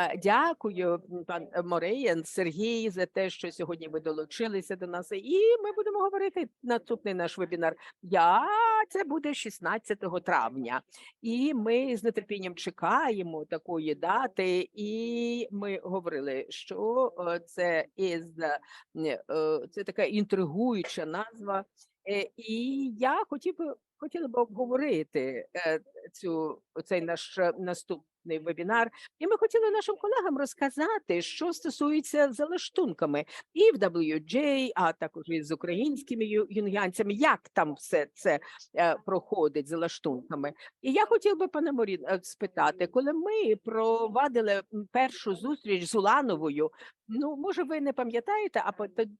Е, Дякую, пан Мореєн, Сергій, за те, що сьогодні ви долучилися до нас. І ми будемо говорити наступний наш вебінар. Я це буде 16 травня, і ми з нетерпінням чекаємо такої дати. І ми говорили, що е, це із е, це така інтригуюча назва. Е, І я хотів би хотіла б обговорити е, цю цей наш е, наступний вебінар. І ми хотіли нашим колегам розказати, що стосується залаштунками і в WJ, а також і з українськими юнгіанцями, як там все це е, проходить за лаштунками. І я хотів би пане Морін е, спитати, коли ми провадили першу зустріч з Улановою, ну може ви не пам'ятаєте, а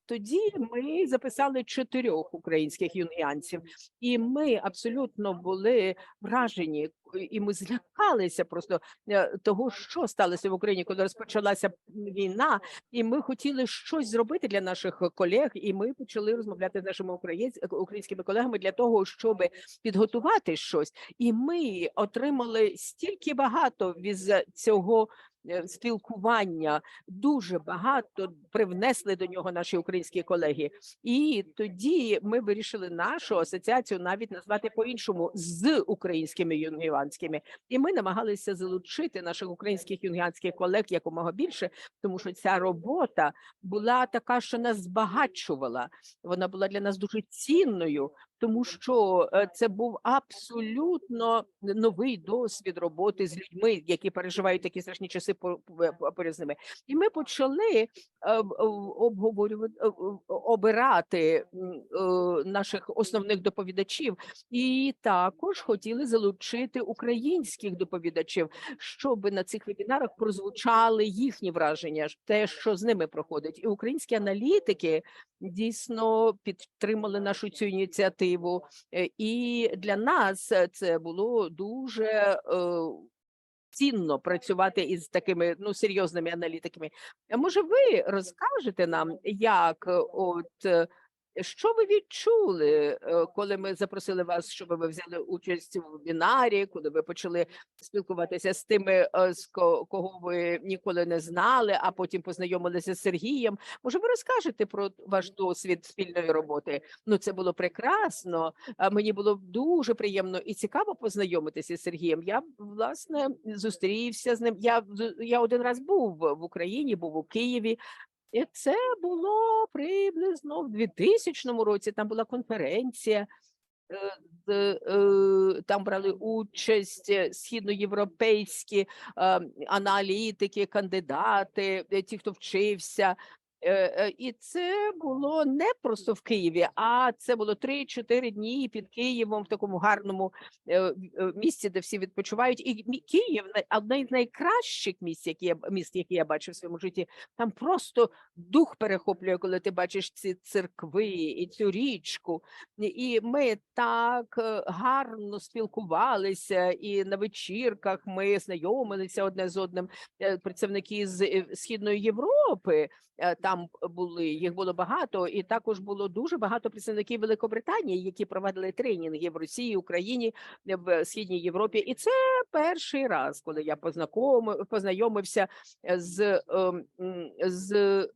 тоді ми записали чотирьох українських юнгіанців, і ми абсолютно були вражені, і ми злякалися просто е, того, що сталося в Україні, коли розпочалася війна, і ми хотіли щось зробити для наших колег, і ми почали розмовляти з нашими українсь- українськими колегами для того, щоб підготувати щось. І ми отримали стільки багато від цього. Е, Спілкування дуже багато привнесли до нього наші українські колеги, і тоді ми вирішили нашу асоціацію навіть назвати по-іншому з українськими юнгіванськими. І ми намагалися залучити наших українських юнгіанських колег якомога більше, тому що ця робота була така, що нас збагачувала. Вона була для нас дуже цінною, тому що е, це був абсолютно новий досвід роботи з людьми, які переживають такі страшні часи по- по- поряд з ними. І ми почали е, обговорювати е, обирати наших основних доповідачів, і також хотіли залучити українських доповідачів, щоб на цих вебінарах прозвучали їхні враження, те, що з ними проходить, і українські аналітики дійсно підтримали нашу цю ініціативу. Е, І для нас це було дуже е, цінно працювати із такими ну серйозними аналітиками. Може, ви розкажете нам, як е, от що ви відчули, е, коли ми запросили вас, щоб ви взяли участь у вебінарі, коли ви почали спілкуватися з тими, е, з ко- кого ви ніколи не знали, а потім познайомилися з Сергієм? Може, ви розкажете про ваш досвід спільної роботи? Ну, це було прекрасно. Мені було дуже приємно і цікаво познайомитися з Сергієм. Я власне зустрівся з ним. Я я один раз був в Україні, був у Києві. І це було приблизно в 2000 році. Там була конференція. е, е, Там брали участь е, східноєвропейські е, аналітики, кандидати, ті, хто вчився. Е, е, І це було не просто в Києві, а це було 3-4 дні під Києвом в такому гарному е, місці, де всі відпочивають. І Київ одне з найкращих місць, які я міст, які я бачив в своєму житті. Там просто дух перехоплює, коли ти бачиш ці церкви і цю річку. І- ми так гарно спілкувалися, і на вечірках ми знайомилися одне з одним. Представники з Східної Європи там були, їх було багато, і також було дуже багато представників Великобританії, які проводили тренінги в Росії, Україні, е, в Східній Європі. І це перший раз, коли я познайомився е, з, ем, з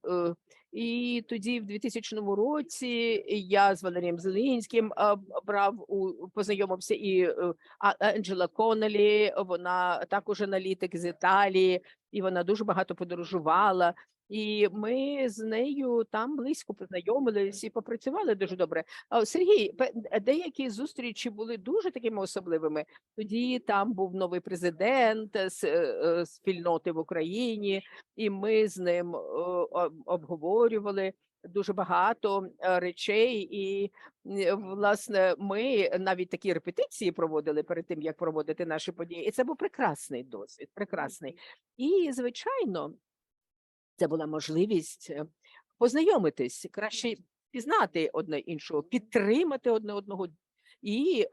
е, і тоді, в 2000 році, я з Валерієм Зеленським брав познайомився і е, Анджела Коннелі, вона також аналітик з Італії, і вона дуже багато подорожувала. І ми з нею там близько познайомились і попрацювали дуже добре. А, Сергій, деякі зустрічі були дуже такими особливими. Тоді там був новий президент е, с- е, е, спільноти в Україні, і ми з ним е, обговорювали дуже багато е, речей. І е, власне ми навіть такі репетиції проводили перед тим, як проводити наші події. І це був прекрасний досвід, прекрасний. І звичайно, це була можливість е, познайомитись, краще пізнати одне іншого, підтримати одне одного. І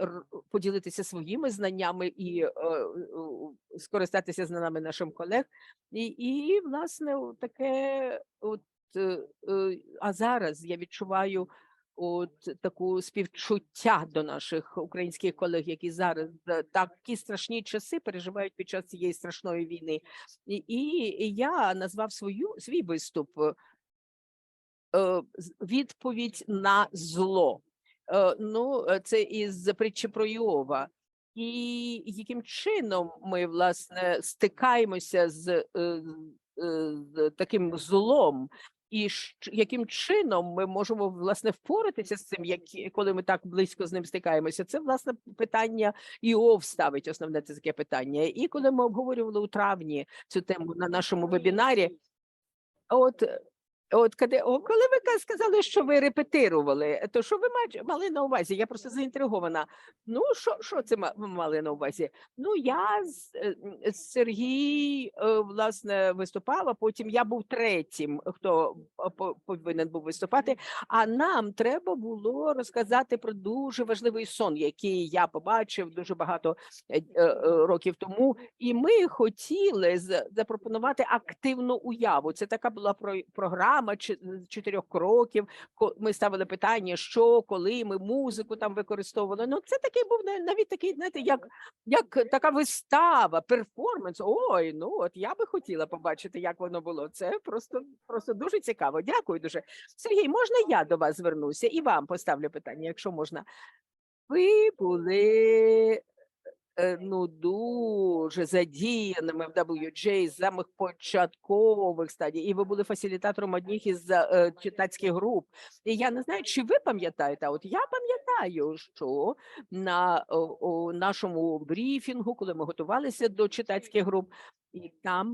поділитися своїми знаннями і е, е, скористатися знаннями наших колег, і, і власне таке, от е, а зараз я відчуваю от таку співчуття до наших українських колег, які зараз такі страшні часи переживають під час цієї страшної війни. І, я назвав свою свій виступ е, відповідь на зло. Е, Ну, е, це із притчі про Йова. І яким чином ми власне стикаємося з, з- з таким злом, і яким чином ми можемо власне впоратися з цим, як коли ми так близько з ним стикаємося? Це власне питання Іов ставить основне це таке питання. І коли ми обговорювали у травні цю тему на нашому вебінарі, От, от коли, коли ви сказали, що ви репетирували, то що ви мали на увазі? Я просто заінтригована. Ну, що, що це мали на увазі? Ну, я з, е, з Сергій, е, власне, виступав, а потім я був третім, хто е, по- повинен був виступати. А нам треба було розказати про дуже важливий сон, який я побачив дуже багато років тому. І ми хотіли запропонувати активну уяву. Це така була про- програма чотирьох кроків. Ми ставили питання, що, коли ми музику там використовували. Ну, це такий був навіть такий, знаєте, як, як така вистава, перформанс. Ой, ну от я би хотіла побачити, як воно було. Це просто, просто дуже цікаво. Дякую дуже. Сергій, можна я до вас звернуся і вам поставлю питання, якщо можна. Ви були ну дуже задіяними в WJ з самих початкових стадій, і ви були фасилітатором одних із е, читацьких груп. І я не знаю, чи ви пам'ятаєте, а от я пам'ятаю, що на о, нашому брифінгу, коли ми готувалися до читацьких груп, і там.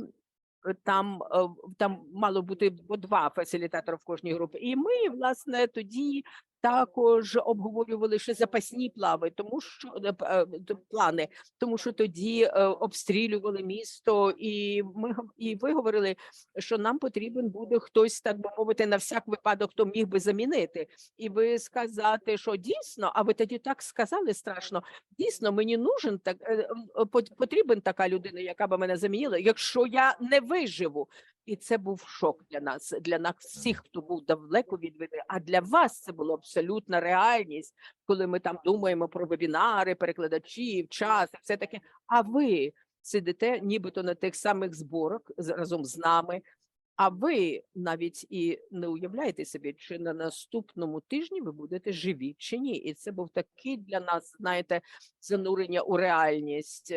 е, Там, е, там мало бути два фасилітатора в кожній групі, і ми, власне, тоді також обговорювали ще запасні плави, тому що е, е, плани, тому що тоді е, обстрілювали місто, і ми і ви говорили, що нам потрібен буде хтось, так би мовити, на всяк випадок, хто міг би замінити. І ви сказати, що дійсно, а ви тоді так сказали страшно. Дійсно, мені нужен так пот- потрібен така людина, яка би мене замінила, якщо я не виживу. І це був шок для нас, для нас всіх, хто був далеко від війни. А для вас це була абсолютна реальність, коли ми там думаємо про вебінари, перекладачів, час і все таке. А ви сидите нібито на тих самих зборах разом з нами. А ви навіть і не уявляєте собі, чи на наступному тижні ви будете живі чи ні. І це був такий для нас, знаєте, занурення у реальність.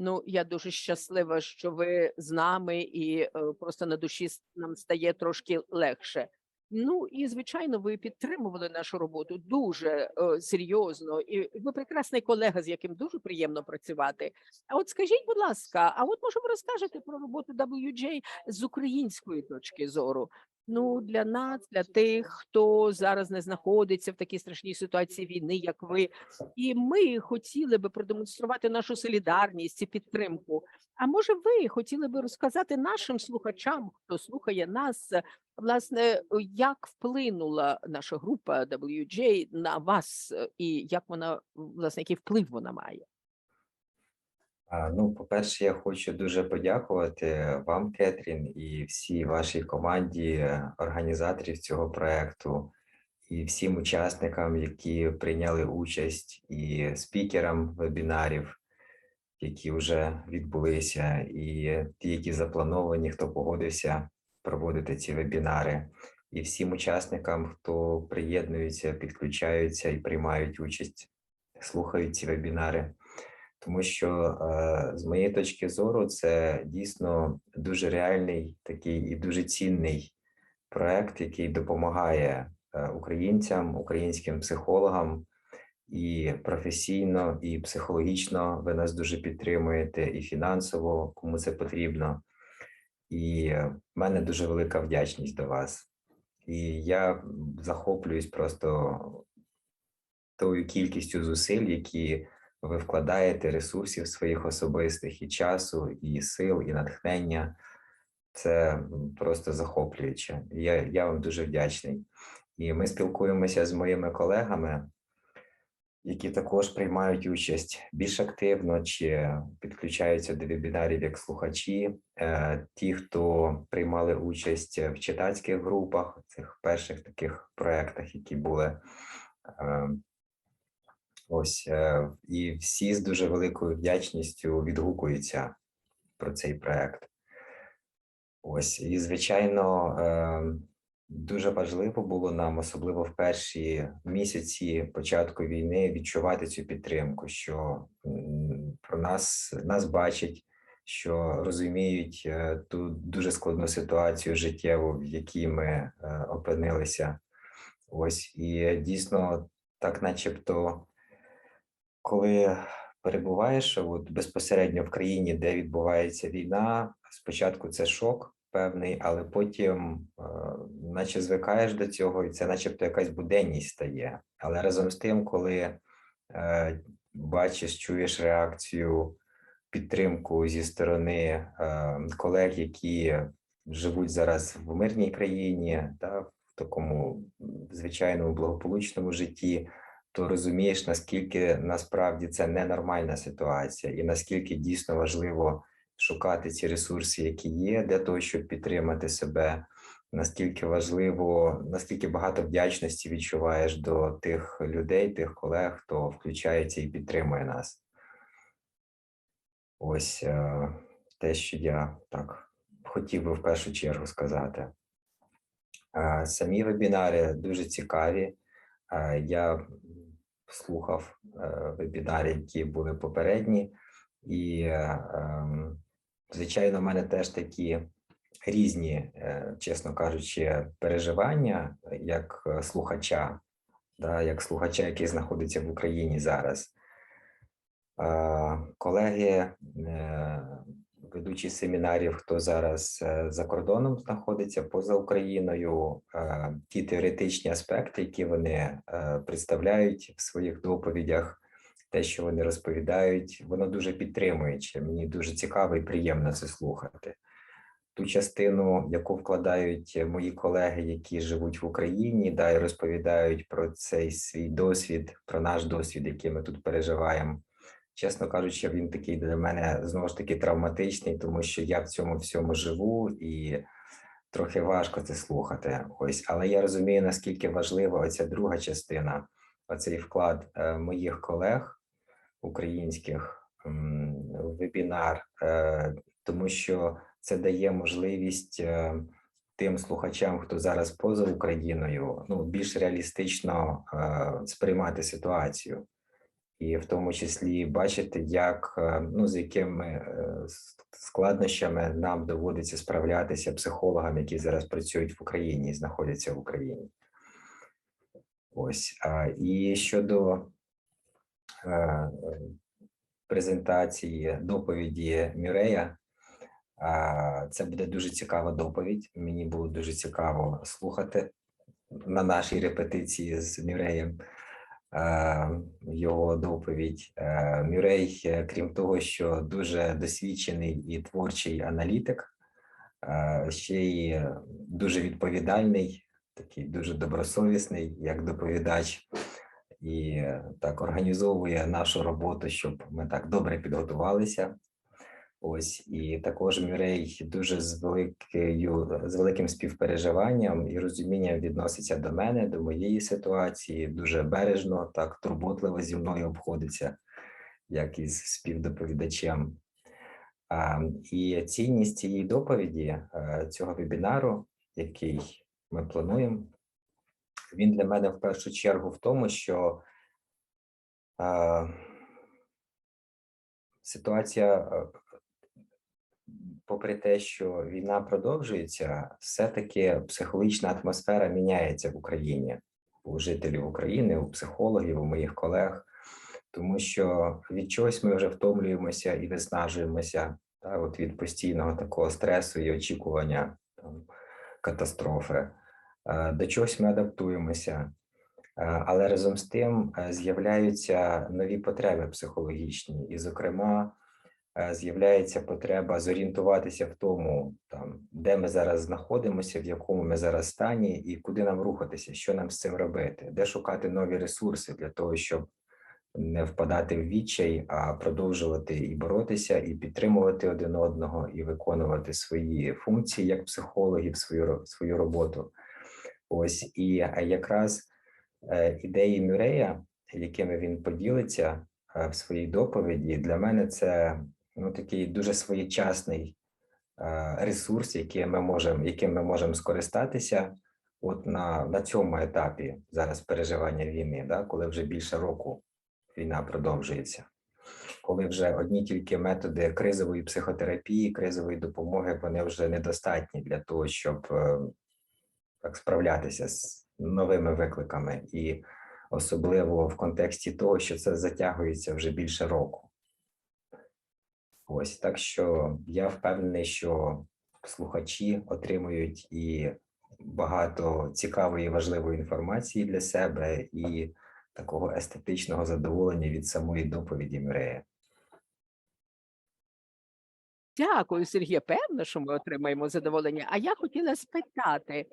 Ну, я дуже щаслива, що ви з нами, і е, просто на душі нам стає трошки легше. Ну і звичайно, ви підтримували нашу роботу дуже е, серйозно, і ви прекрасний колега, з яким дуже приємно працювати. А от скажіть, будь ласка, а от може ви розкажете про роботу WJ з української точки зору? Ну, для нас, для тих, хто зараз не знаходиться в такій страшній ситуації війни, як ви, і ми хотіли би продемонструвати нашу солідарність і підтримку. А може, ви хотіли би розказати нашим слухачам, хто слухає нас, власне, як вплинула наша група WJ на вас, е, і як вона власне який вплив вона має? Ну, по-перше, я хочу дуже подякувати вам, Кетрін, і всій вашій команді організаторів цього проекту, і всім учасникам, які прийняли участь, і спікерам вебінарів, які вже відбулися, і ті, які заплановані, хто погодився проводити ці вебінари, і всім учасникам, хто приєднується, підключаються і приймають участь, слухають ці вебінари тому що е, з моєї точки зору це дійсно дуже реальний такий і дуже цінний проект, який допомагає е, українцям, українським психологам. І професійно, і психологічно ви нас дуже підтримуєте, і фінансово, кому це потрібно. І в мене дуже велика вдячність до вас. І я захоплююсь просто тою кількістю зусиль, які ви вкладаєте ресурсів своїх особистих і часу, і сил, і натхнення. Це просто захоплююче. Я, я вам дуже вдячний. І ми спілкуємося з моїми колегами. які також приймають участь більш активно чи підключаються до вебінарів як слухачі, е, ті, хто приймали участь в читацьких групах, цих перших таких проєктах, які були. Ось е, і всі з дуже великою вдячністю відгукуються про цей проект. Ось, і звичайно, е, дуже важливо було нам, особливо в перші місяці початку війни, відчувати цю підтримку, що про нас нас бачать, що розуміють е, ту дуже складну ситуацію життєву, в якій ми опинилися. Ось і дійсно, так, начебто, коли перебуваєш от безпосередньо в країні, де відбувається війна, спочатку це шок певний, але потім, е, наче звикаєш до цього, і це, начебто, якась буденність стає. Але разом з тим, коли е, бачиш, чуєш реакцію, підтримку зі сторони е, колег, які живуть зараз в мирній країні, та в такому звичайному благополучному житті то розумієш, наскільки насправді це ненормальна ситуація, і наскільки дійсно важливо шукати ці ресурси, які є, для того, щоб підтримати себе. Наскільки важливо, наскільки багато вдячності відчуваєш до тих людей, тих колег, хто включається і підтримує нас. Ось е, те, що я так хотів би в першу чергу сказати. Е, Самі вебінари дуже цікаві. Е, Я слухав е, вебінари, які були попередні, і, е, ем, звичайно, в мене теж такі різні, чесно кажучи, переживання як слухача, да, як слухача, який знаходиться в Україні зараз. Колеги, ведучі семінарів, хто зараз е, за кордоном знаходиться поза Україною, е, ті теоретичні аспекти, які вони е, представляють в своїх доповідях, те, що вони розповідають, воно дуже підтримуюче. Мені дуже цікаво і приємно це слухати. Ту частину, яку вкладають мої колеги, які живуть в Україні, да, і розповідають про цей свій досвід, про наш досвід, який ми тут переживаємо. Чесно кажучи, він такий для мене знову ж таки травматичний, тому що я в цьому всьому живу і трохи важко це слухати. Ось, але я розумію, наскільки важлива оця друга частина, оцей вклад е, моїх колег українських в вебінар, е, тому що це дає можливість е, тим слухачам, хто зараз поза Україною, ну більш реалістично сприймати ситуацію і в тому числі бачити, як е, ну з якими е, складнощами нам доводиться справлятися психологам, які зараз працюють в Україні і знаходяться в Україні. Ось і щодо е, презентації доповіді Мюрея. Це буде дуже цікава доповідь. Мені було дуже цікаво слухати на нашій репетиції з Мюреєм його доповідь. Е, Мюрей, е, крім того, що дуже досвідчений і творчий аналітик, е, ще й дуже відповідальний, такий дуже добросовісний як доповідач, і е, так організовує нашу роботу, щоб ми так добре підготувалися. Ось і також Мюрей дуже з великою з великим співпереживанням і розумінням відноситься до мене, до моєї ситуації, дуже бережно, так турботливо зі мною обходиться, як із співдоповідачем. А, і цінність цієї доповіді, е, цього вебінару, який ми плануємо, він для мене в першу чергу в тому, що е, ситуація е, попри те, що війна продовжується, все-таки психологічна атмосфера міняється в Україні у жителів України, у психологів, у моїх колег, тому що від чогось ми вже втомлюємося і виснажуємося та, от від постійного такого стресу і очікування там, катастрофи. Е, До чогось ми адаптуємося. Е, Але разом з тим е, з'являються нові потреби психологічні, і, зокрема, з'являється потреба зорієнтуватися в тому, там, де ми зараз знаходимося, в якому ми зараз стані, і куди нам рухатися, що нам з цим робити, де шукати нові ресурси для того, щоб не впадати в відчай, а продовжувати і боротися, і підтримувати один одного, і виконувати свої функції як психологів, свою свою роботу. Ось і е, якраз е, ідеї Мюрея, якими він поділиться е, в своїй доповіді, для мене це ну такий дуже своєчасний е, ресурс, який ми можемо, яким ми можемо скористатися. От на, на цьому етапі зараз переживання війни, да, коли вже більше року війна продовжується, коли вже одні тільки методи кризової психотерапії, кризової допомоги, вони вже недостатні для того, щоб е, так справлятися з новими викликами, і особливо в контексті того, що це затягується вже більше року. Ось так що я впевнений, що слухачі отримують і багато цікавої і важливої інформації для себе і такого естетичного задоволення від самої доповіді Мірея. Дякую, Сергія. Певно, що ми отримаємо задоволення. А я хотіла спитати,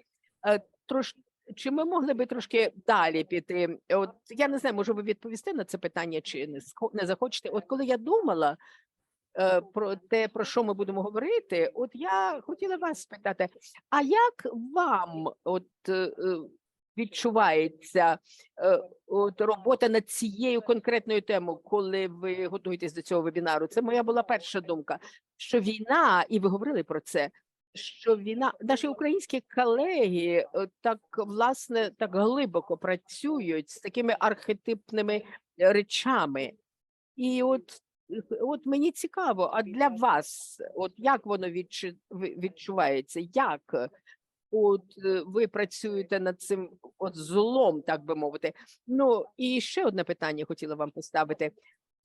е, трош, чи ми могли би трошки далі піти? От я не знаю, може ви відповісти на це питання, чи не захочете. От коли я думала про те, про що ми будемо говорити, от я хотіла вас спитати: а як вам от е, е, відчувається е, от робота над цією конкретною темою, коли ви готуєтесь до цього вебінару? Це моя була перша думка що війна, і ви говорили про це. Що війна, наші українські колеги е, так власне так глибоко працюють з такими архетипними е, речами, і от, е, от мені цікаво, а для вас, от як воно відчу- відчувається? Як е, от е, ви працюєте над цим от злом, так би мовити? Ну і ще одне питання хотіла вам поставити.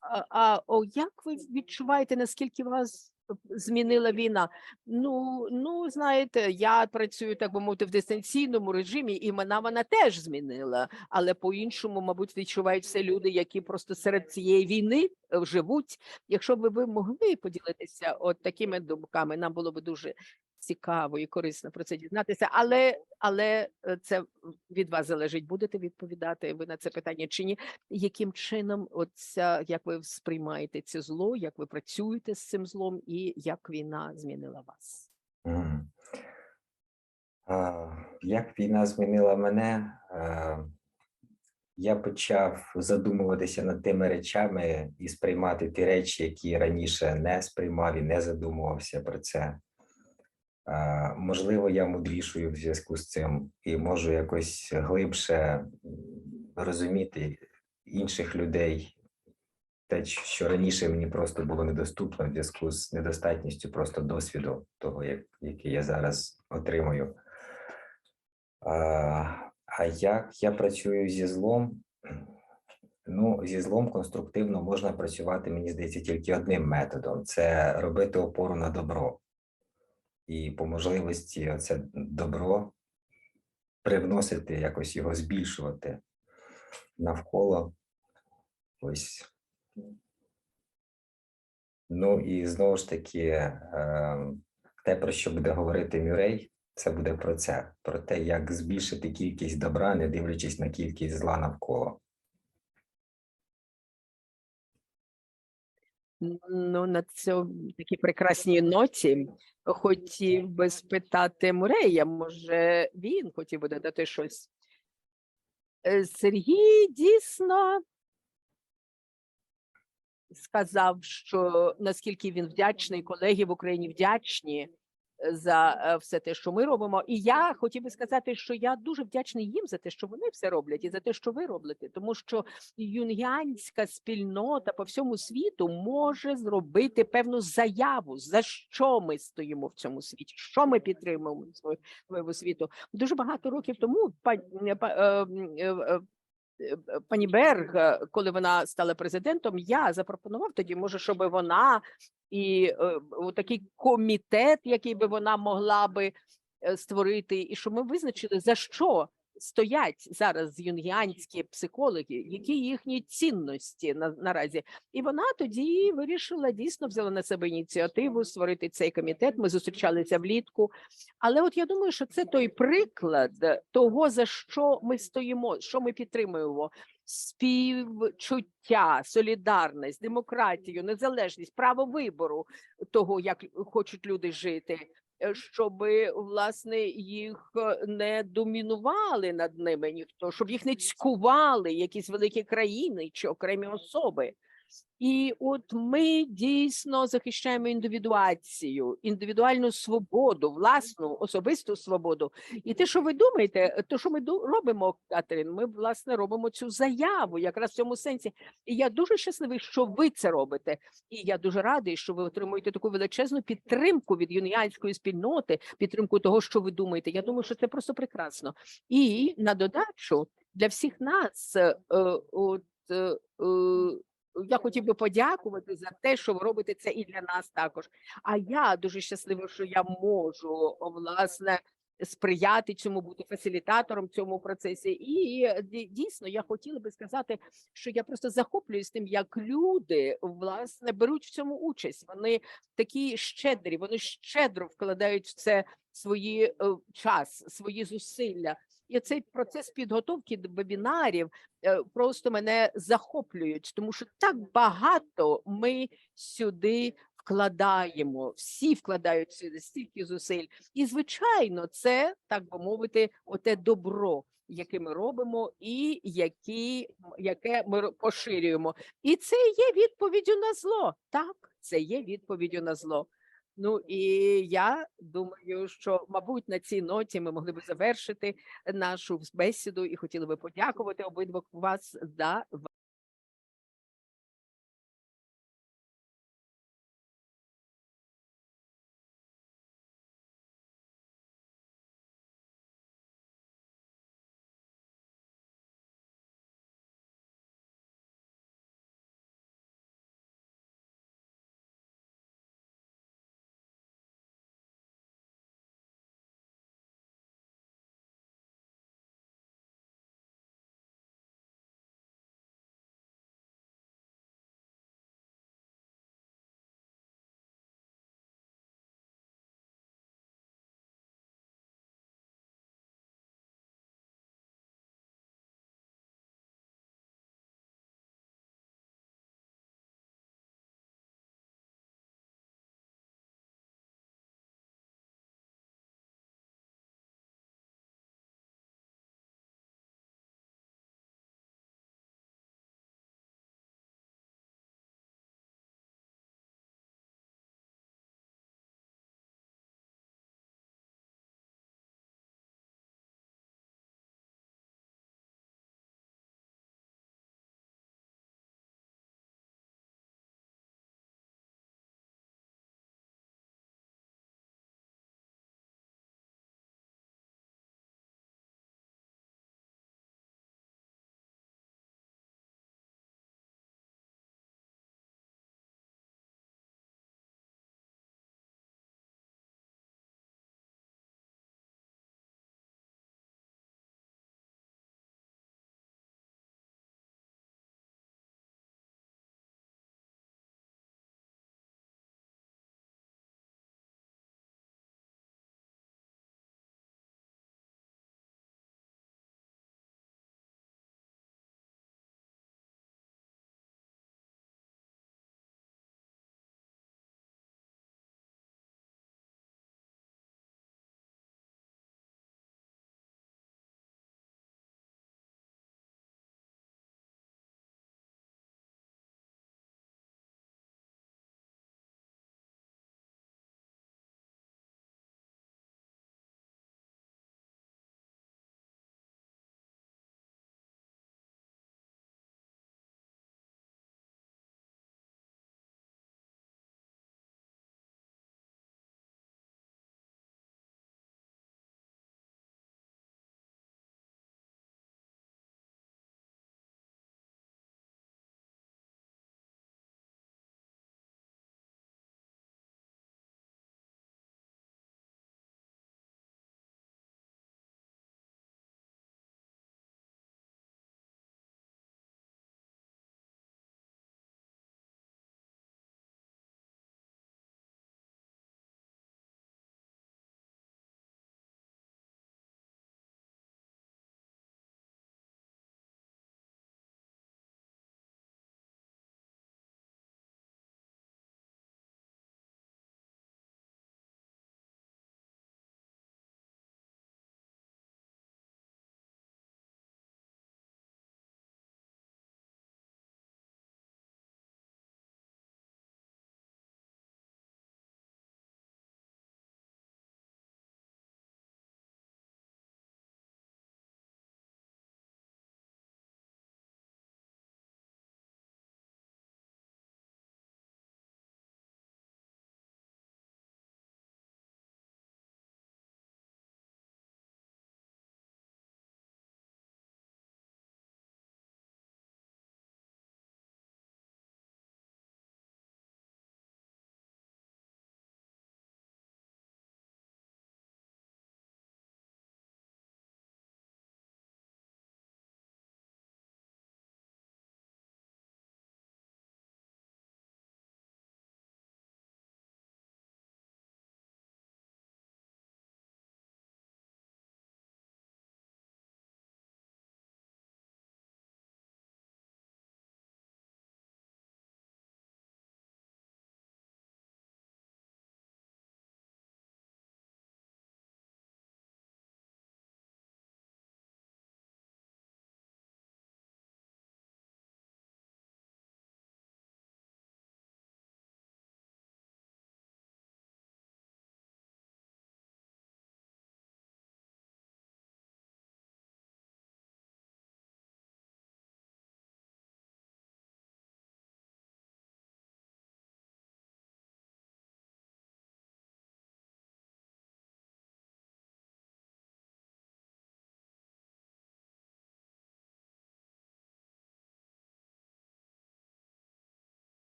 А, а о, як ви відчуваєте, наскільки вас змінила війна? Ну, ну знаєте, я працюю, так би мовити, в дистанційному режимі, і мене вона теж змінила. Але по-іншому, мабуть, відчувають все люди, які просто серед цієї війни е, живуть. Якщо б ви могли поділитися от такими думками, нам було б дуже цікаво і корисно про це дізнатися. Але, але е, це від вас залежить. Будете відповідати ви на це питання чи ні? яким чином оця, як ви сприймаєте це зло, як ви працюєте з цим злом, і як війна змінила вас? Як війна змінила мене? Е, Я почав задумуватися над тими речами і сприймати ті речі, які раніше не сприймав і не задумувався про це. А, Можливо, я мудрішою в зв'язку з цим і можу якось глибше розуміти інших людей, те, що раніше мені просто було недоступно в зв'язку з недостатністю просто досвіду того, як, який я зараз отримую. А, а як я працюю зі злом? Ну, зі злом конструктивно можна працювати, мені здається, тільки одним методом це робити опору на добро. І по можливості це добро привносити, якось його збільшувати навколо. Ось. Ну і знову ж таки, е, те, про що буде говорити Мюрей, це буде про це, про те, як збільшити кількість добра, не дивлячись на кількість зла навколо. Ну, на цьому такій прекрасній ноті. Хотів би спитати Мурея, може він хотів би додати щось. Е, Сергій дійсно сказав, що наскільки він вдячний, колеги в Україні вдячні за е, все те, що ми робимо. І я хотів би сказати, що я дуже вдячний їм за те, що вони все роблять, і за те, що ви робите, тому що юнгіанська спільнота по всьому світу може зробити певну заяву, за що ми стоїмо в цьому світі, що ми підтримуємо свою, світу. Дуже багато років тому пані, пані Берг, е, коли вона стала президентом, я запропонував тоді, може, щоб вона і е, такий комітет, який би вона могла би е, створити, і що ми визначили за що стоять зараз юнгіанські психологи, які їхні цінності на, наразі. І вона тоді вирішила дійсно взяла на себе ініціативу створити цей комітет. Ми зустрічалися влітку. Але от я думаю, що це той приклад того, за що ми стоїмо, що ми підтримуємо. Співчуття, солідарність, демократію, незалежність, право вибору того, як хочуть люди жити, щоб власне їх е, не домінували над ними ніхто, щоб їх не цькували якісь великі країни чи окремі особи. І от ми дійсно захищаємо індивідуацію, індивідуальну свободу, власну особисту свободу. І те, що ви думаєте, то що ми робимо, Катерин, ми власне робимо цю заяву, якраз в цьому сенсі. І я дуже щасливий, що ви це робите. І я дуже радий, що ви отримуєте таку величезну підтримку від юніанської спільноти, підтримку того, що ви думаєте. Я думаю, що це просто прекрасно. І на додачу для всіх нас, е, е, от е, я хотів би подякувати за те, що ви робите це і для нас також. А я дуже щаслива, що я можу власне сприяти цьому, бути фасилітатором цьому процесі. І е, дійсно я хотіла би сказати, що я просто захоплююсь тим, як люди власне беруть в цьому участь. Вони такі щедрі, вони щедро вкладають в це свої е, час, свої зусилля. Цей процес підготовки до вебінарів е, просто мене захоплюють, тому що так багато ми сюди вкладаємо, всі вкладають сюди стільки зусиль. І, звичайно, це, так би мовити, оте добро, яке ми робимо, і які, яке ми поширюємо. І це є відповіддю на зло. Так, це є відповіддю на зло. Ну і я думаю, що, мабуть, на цій ноті ми могли би завершити нашу бесіду і хотіли би подякувати обидвох вас за